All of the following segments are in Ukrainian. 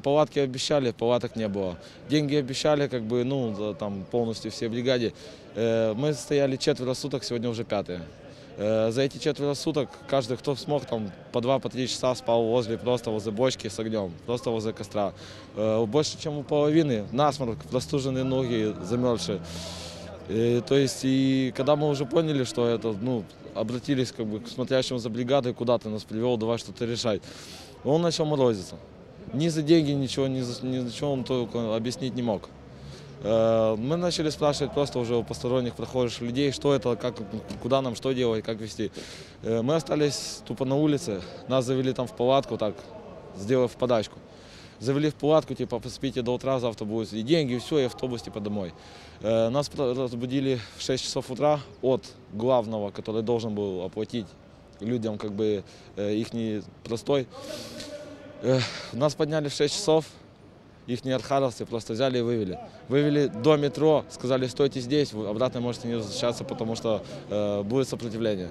Палатки обещали, палаток не было. Деньги обещали, как бы, ну, там полностью все бригаде. Э, Мы стояли четверо суток, сегодня уже пятые. Э, За эти четверо суток каждый, кто смог, там по два, по три часа спал возле, просто возле бочки с огнем, просто возле костра. Э, Больше, чем у половины, насморк, простуженные ноги, замерзшие. Э, То есть, и когда мы уже поняли, что это, ну, обратились как бы к смотрящему за бригадой, куда ты нас привел, давай что-то решать. Он начал морозиться. Ни за деньги, ничего, ни за, ни за что он только объяснить не мог. Э, Мы начали спрашивать просто уже у посторонних проходящих людей, что это, как, куда нам что делать, как вести. Э, Мы остались тупо на улице, нас завели там в палатку, так, сделав подачку. Завели в палатку, типа, поспите до утра, завтра будет и деньги, и все, и автобус, типа, домой. Э, Нас разбудили в 6 часов утра от главного, который должен был оплатить людям, как бы, их простой. Нас подняли в 6 часов, их не архаровцы просто взяли и вывели. Вывели до метро, сказали, стойте здесь, вы обратно можете не возвращаться, потому что э, будет сопротивление.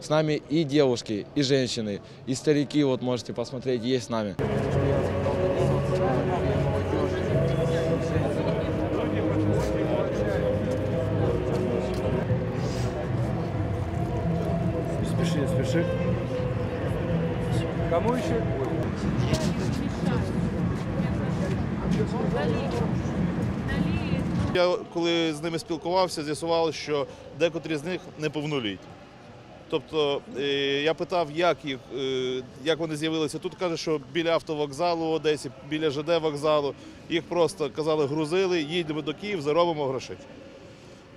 С нами и девушки, и женщины, и старики, вот можете посмотреть, есть с нами. Спеши, спеши. Кому еще? Я коли з ними спілкувався, з'ясувалося, що декотрі з них неповнолітні. Тобто е, я питав, як їх, е, як вони з'явилися. Тут каже, що біля автовокзалу в Одесі, біля ЖД вокзалу, їх просто казали, грузили, їдемо до Києва, заробимо грошей.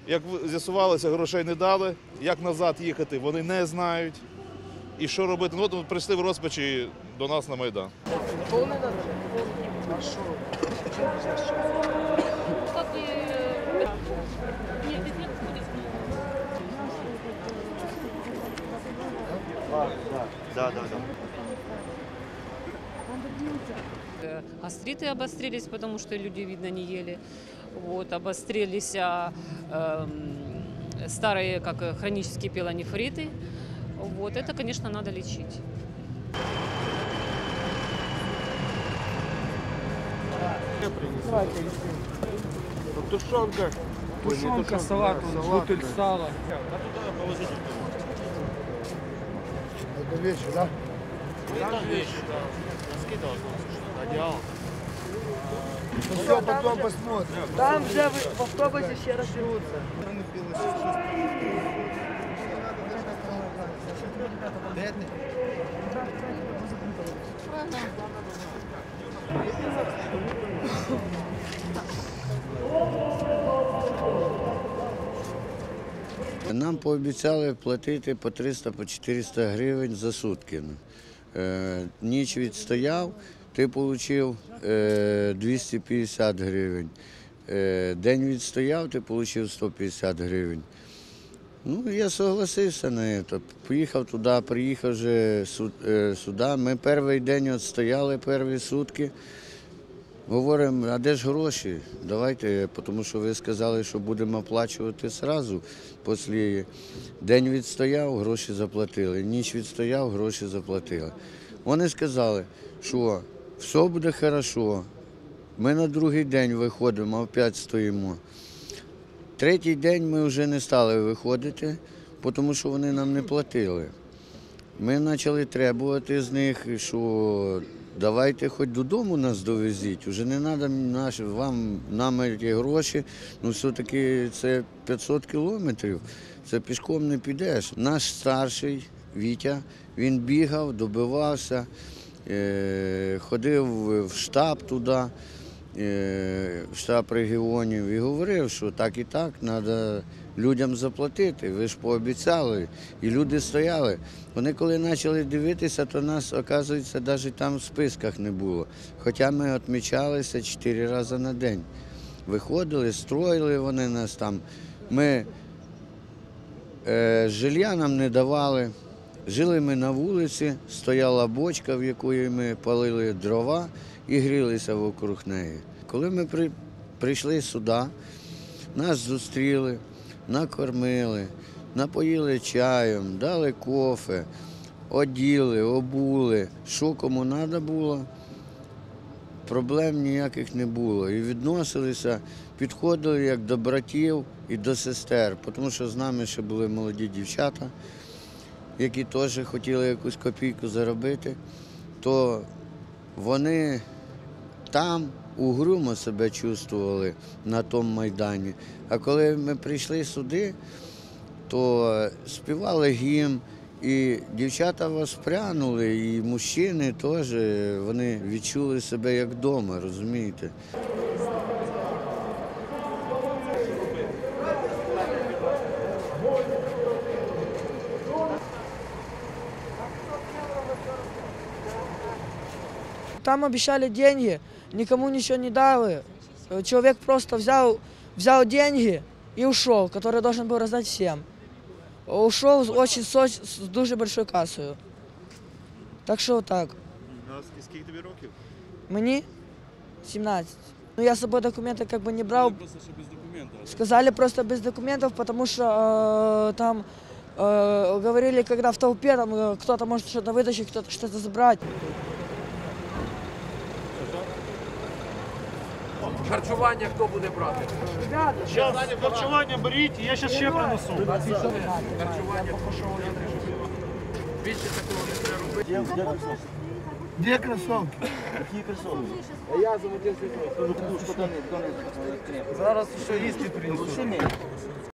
Як з'ясувалося, грошей не дали. Як назад їхати, вони не знають І що робити? Ну, от прийшли в розпачі до нас на Майдан. как бы... э, Нет, здесь нет будет. Э, Гастриты обострились, потому что люди, видно, не ели. Вот, обострились а, эм, старые, как э, хронические пилонефриты. Вот, это, конечно, надо лечить. Давайте. Тушенка. Ой, Тушенка, салат, да, салат, бутыль сала. Это вещи, да? Это вещи, да. Носки должно надел. Ну, все, потом посмотрим. Там же в автобусе все разберутся. Нам пообіцяли платити по 300 по 400 гривень за сутки. Е, Ніч відстояв, ти отримав 250 гривень. Е, День відстояв, ти отримав 150 гривень. Ну, я согласився на це. Поїхав туди, приїхав вже е, сюди. Ми перший день от стояли, перші сутки. Говоримо, а де ж гроші? Давайте, тому що ви сказали, що будемо оплачувати одразу. Після день відстояв, гроші заплатили. Ніч відстояв, гроші заплатили. Вони сказали, що все буде добре. Ми на другий день виходимо, опять стоїмо. Третій день ми вже не стали виходити, тому що вони нам не платили. Ми почали требувати з них, що давайте хоч додому нас довезіть, вже не треба наші, вам, нам ті гроші, ну все-таки це 500 кілометрів, це пішком не підеш. Наш старший Вітя, він бігав, добивався, е, ходив в штаб туди, штаб регіонів і говорив, що так і так, треба людям заплатити. Ви ж пообіцяли. І люди стояли. Вони коли почали дивитися, то нас, оказується, навіть там в списках не було. Хоча ми відмічалися чотири рази на день. Виходили, строїли вони нас там. Ми е, жилья нам не давали. Жили ми на вулиці, стояла бочка, в якої ми палили дрова і грілися вокруг неї. Коли ми при, прийшли сюди, нас зустріли, накормили, напоїли чаєм, дали кофе, оділи, обули, що кому треба було. проблем ніяких не було. І відносилися, підходили як до братів і до сестер, тому що з нами ще були молоді дівчата, які теж хотіли якусь копійку заробити, то вони там угрюмо себе чувствували на тому майдані. А коли ми прийшли сюди, то співали гімн, і дівчата воспрянули, і мужчини теж вони відчули себе як вдома, розумієте? Там обещали деньги, никому ничего не дали. Э, Человек просто взял, взял деньги и ушел, который должен был раздать всем. Ушел с очень со- с дуже большой кассою. Так що так. Скільки тобі років? Мені 17. Ну я с собой документы как бы не брал. Сказали просто без документов, потому что э, там э, говорили, когда в толпе там э, кто-то может что-то вытащить, кто-то что-то забрать. Харчування хто буде брати? Харчування беріть, я зараз ще принесу. Харчування більше такого не треба робити. Де кросовки? Зараз ще їсти принесу.